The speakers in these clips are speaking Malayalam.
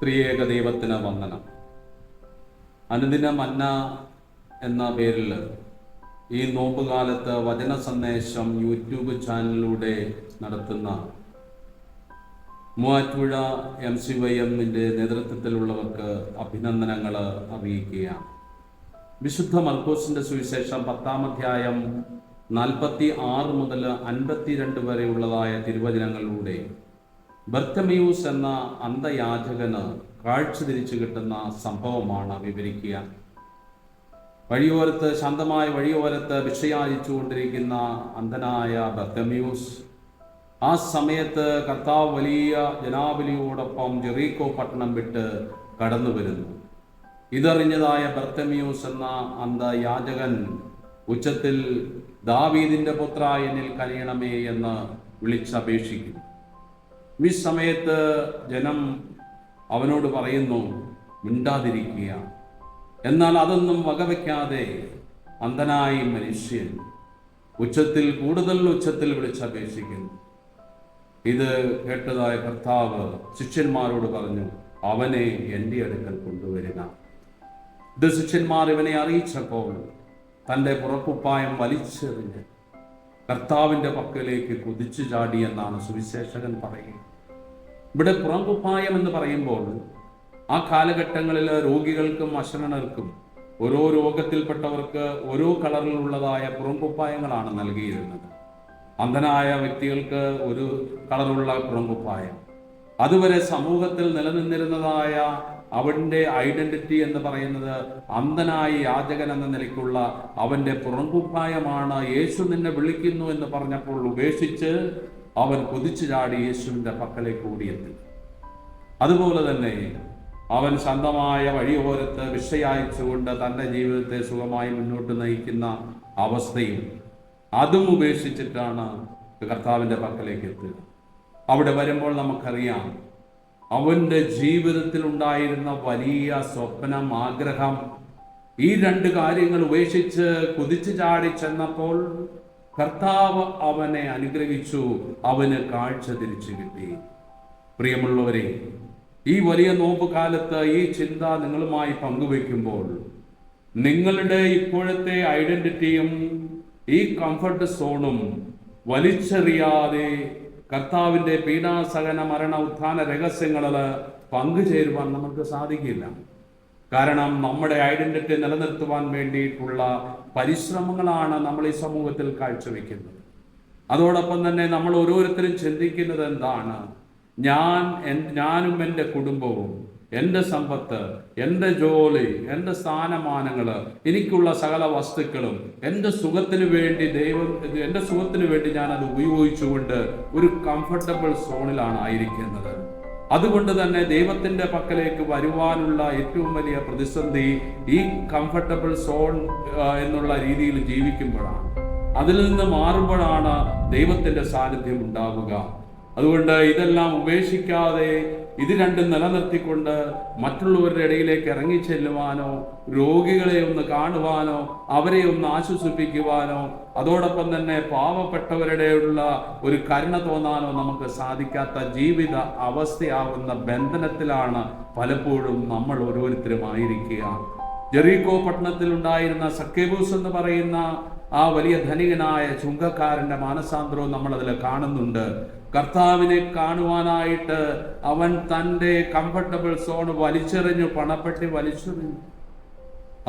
ത്രിയേക ദൈവത്തിന് വന്ദനം. അനുദിന മന്ന എന്ന പേരിൽ ഈ നോമ്പുകാലത്ത് വചന സന്ദേശം യൂട്യൂബ് ചാനലിലൂടെ നടത്തുന്ന മൂവാറ്റുപുഴ എം സി വൈ എമ്മിന്റെ നേതൃത്വത്തിലുള്ളവർക്ക് അഭിനന്ദനങ്ങൾ അറിയിക്കുകയാണ്. വിശുദ്ധ മൽക്കോസിന്റെ സുവിശേഷം പത്താം അധ്യായം നാൽപ്പത്തി ആറ് മുതൽ അൻപത്തിരണ്ട് വരെയുള്ളതായ തിരുവചനങ്ങളിലൂടെ ബർത്തമിയൂസ് എന്ന അന്ധയാചകന് കാഴ്ച തിരിച്ചു കിട്ടുന്ന സംഭവമാണ് വിവരിക്കുക. വഴിയോരത്ത് ശാന്തമായ വഴിയോരത്ത് വിഷയാചിച്ചുകൊണ്ടിരിക്കുന്ന അന്ധനായ ബർത്തമിയൂസ് ആ സമയത്ത് കർത്താവ് വലിയ ജനാബലിയോടൊപ്പം ജെറീക്കോ പട്ടണം വിട്ട് കടന്നു വരുന്നു. ഇതറിഞ്ഞതായ ബർത്തമിയൂസ് എന്ന അന്ധയാചകൻ ഉച്ചത്തിൽ ദാവീദിന്റെ പുത്ര എന്നിൽ കനിയണമേ എന്ന് വിളിച്ചപേക്ഷിക്കുന്നു ഈ സമയത്ത് ജനം അവനോട് പറയുന്നു മിണ്ടാതിരിക്കുക. എന്നാൽ അതൊന്നും വകവെക്കാതെ അന്ധനായി മനുഷ്യൻ. ഉച്ചത്തിൽ കൂടുതൽ ഉച്ചത്തിൽ വിളിച്ചപേക്ഷിക്കുന്നു. ഇത് കേട്ടതായ ഭർത്താവ് ശിഷ്യന്മാരോട് പറഞ്ഞു അവനെ എന്റെ അടുക്കൽ കൊണ്ടുവരിക. ഇത് ശിഷ്യന്മാർ ഇവനെ അറിയിച്ചപ്പോൾ തന്റെ പുറക്കുപ്പായം വലിച്ചെറിഞ്ഞ്. കർത്താവിന്റെ പക്കലേക്ക് കുതിച്ചു ചാടി എന്നാണ് സുവിശേഷകൻ പറയുന്നത്. ഇവിടെ പുറംകുപ്പായം എന്ന് പറയുമ്പോൾ ആ കാലഘട്ടങ്ങളിൽ രോഗികൾക്കും അശരണർക്കും ഓരോ രോഗത്തിൽപ്പെട്ടവർക്ക് ഓരോ കളറിലുള്ളതായ പുറംകുപ്പായങ്ങളാണ് നൽകിയിരുന്നത്. അന്ധനായ വ്യക്തികൾക്ക് ഒരു കളറുള്ള പുറംകുപ്പായം അതുവരെ സമൂഹത്തിൽ നിലനിന്നിരുന്നതായ അവന്റെ ഐഡന്റിറ്റി എന്ന് പറയുന്നത് അന്ധനായി യാചകൻ എന്ന നിലയ്ക്കുള്ള അവന്റെ പുറംകുപ്പായമാണ് യേശു നിന്നെ വിളിക്കുന്നു എന്ന് പറഞ്ഞപ്പോൾ ഉപേക്ഷിച്ച് അവൻ കുതിച്ചു ചാടി യേശുവിന്റെ പക്കലേക്ക് ഓടിയെത്തി. അതുപോലെ തന്നെ അവൻ സ്വന്തമായ വഴിയോരത്ത് വിഷയായിച്ചുകൊണ്ട് തന്റെ ജീവിതത്തെ സുഖമായി മുന്നോട്ട് നയിക്കുന്ന അവസ്ഥയും അതും ഉപേക്ഷിച്ചിട്ടാണ് കർത്താവിന്റെ പക്കലേക്ക് എത്തുക അവിടെ വരുമ്പോൾ നമുക്കറിയാം അവന്റെ ജീവിതത്തിൽ ഉണ്ടായിരുന്ന വലിയ സ്വപ്നം ആഗ്രഹം ഈ രണ്ട് കാര്യങ്ങൾ ഉപേക്ഷിച്ച് കുതിച്ചു ചാടി ചെന്നപ്പോൾ കർത്താവ് അവനെ അനുഗ്രഹിച്ചു അവന് കാഴ്ച തിരിച്ചു കിട്ടി. പ്രിയമുള്ളവരെ ഈ വലിയ നോമ്പ് കാലത്ത് ഈ ചിന്ത നിങ്ങളുമായി പങ്കുവെക്കുമ്പോൾ നിങ്ങളുടെ ഇപ്പോഴത്തെ ഐഡന്റിറ്റിയും ഈ കംഫർട്ട് സോണും വലിച്ചെറിയാതെ കർത്താവിന്റെ പീഡാസഹന മരണ ഉത്ഥാന രഹസ്യങ്ങളിൽ പങ്കുചേരുവാൻ നമുക്ക് സാധിക്കില്ല. കാരണം നമ്മുടെ ഐഡന്റിറ്റി നിലനിർത്തുവാൻ വേണ്ടിയിട്ടുള്ള പരിശ്രമങ്ങളാണ് നമ്മൾ ഈ സമൂഹത്തിൽ കാഴ്ചവെക്കുന്നത്. അതോടൊപ്പം തന്നെ നമ്മൾ ഓരോരുത്തരും ചിന്തിക്കുന്നത് എന്താണ്? ഞാൻ ഞാനും എന്റെ കുടുംബവും എന്റെ സമ്പത്ത് എന്റെ ജോലി എന്റെ സ്ഥാനമാനങ്ങൾ എനിക്കുള്ള സകല വസ്തുക്കളും എന്റെ സുഖത്തിന് വേണ്ടി ദൈവം എന്റെ സുഖത്തിന് വേണ്ടി ഞാൻ അത് ഉപയോഗിച്ചുകൊണ്ട് ഒരു കംഫർട്ടബിൾ സോണിലാണ് ആയിരിക്കുന്നത്. അതുകൊണ്ട് തന്നെ ദൈവത്തിന്റെ പക്കലേക്ക് വരുവാനുള്ള ഏറ്റവും വലിയ പ്രതിസന്ധി ഈ കംഫർട്ടബിൾ സോൺ എന്നുള്ള രീതിയിൽ ജീവിക്കുമ്പോഴാണ്. അതിൽ നിന്ന് മാറുമ്പോഴാണ് ദൈവത്തിന്റെ സാന്നിധ്യം ഉണ്ടാവുക. അതുകൊണ്ട് ഇതെല്ലാം ഉപേക്ഷിക്കാതെ ഇത് രണ്ടും നിലനിർത്തിക്കൊണ്ട് മറ്റുള്ളവരുടെ ഇടയിലേക്ക് ഇറങ്ങി ചെല്ലുവാനോ രോഗികളെ ഒന്ന് കാണുവാനോ അവരെ ഒന്ന് ആശ്വസിപ്പിക്കുവാനോ അതോടൊപ്പം തന്നെ പാവപ്പെട്ടവരുടെ ഉള്ള ഒരു കരുണ തോന്നാനോ നമുക്ക് സാധിക്കാത്ത ജീവിത അവസ്ഥയാകുന്ന ബന്ധനത്തിലാണ് പലപ്പോഴും നമ്മൾ ഓരോരുത്തരും ആയിരിക്കുക ജെറീകോ പട്ടണത്തിൽ ഉണ്ടായിരുന്ന സക്കേബൂസ് എന്ന് പറയുന്ന ആ വലിയ ധനികനായ ചുങ്കക്കാരന്റെ മാനസാന്തരവും നമ്മൾ അതിൽ കാണുന്നുണ്ട്. കർത്താവിനെ കാണുവാനായിട്ട് അവൻ തന്റെ കംഫർട്ടബിൾ സോൺ വലിച്ചെറിഞ്ഞു പണപ്പെട്ടി വലിച്ചെറിഞ്ഞു.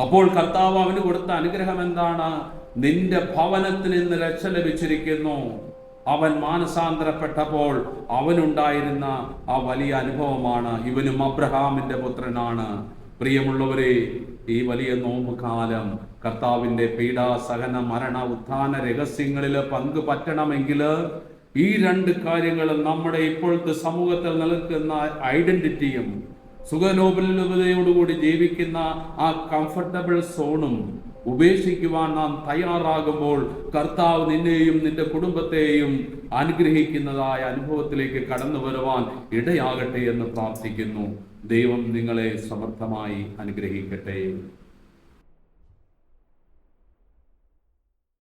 അപ്പോൾ കർത്താവ് അവന് കൊടുത്ത അനുഗ്രഹം എന്താണ്? നിന്റെ ഭവനത്തിൽ നിന്ന് രക്ഷ ലഭിച്ചിരിക്കുന്നു. അവൻ മാനസാന്തരപ്പെട്ടപ്പോൾ അവനുണ്ടായിരുന്ന ആ വലിയ അനുഭവമാണ്. ഇവനും അബ്രഹാമിന്റെ പുത്രനാണ്. പ്രിയമുള്ളവരെ ഈ വലിയ നോമ്പുകാലം കർത്താവിന്റെ പീഡാ സഹന മരണ ഉത്ഥാന രഹസ്യങ്ങളിൽ പങ്കു പറ്റണമെങ്കിൽ ഈ രണ്ട് കാര്യങ്ങളും നമ്മുടെ ഇപ്പോഴത്തെ സമൂഹത്തിൽ നിൽക്കുന്ന ഐഡന്റിറ്റിയും സുഖനോബലതയോടുകൂടി ജീവിക്കുന്ന ആ കംഫർട്ടബിൾ സോണും ഉപേക്ഷിക്കുവാൻ നാം തയ്യാറാകുമ്പോൾ കർത്താവ് നിന്നെയും നിന്റെ കുടുംബത്തെയും അനുഗ്രഹിക്കുന്നതായ അനുഭവത്തിലേക്ക് കടന്നു വരുവാൻ ഇടയാകട്ടെ എന്ന് പ്രാർത്ഥിക്കുന്നു. ദൈവം നിങ്ങളെ സമർത്ഥമായി അനുഗ്രഹിക്കട്ടെ.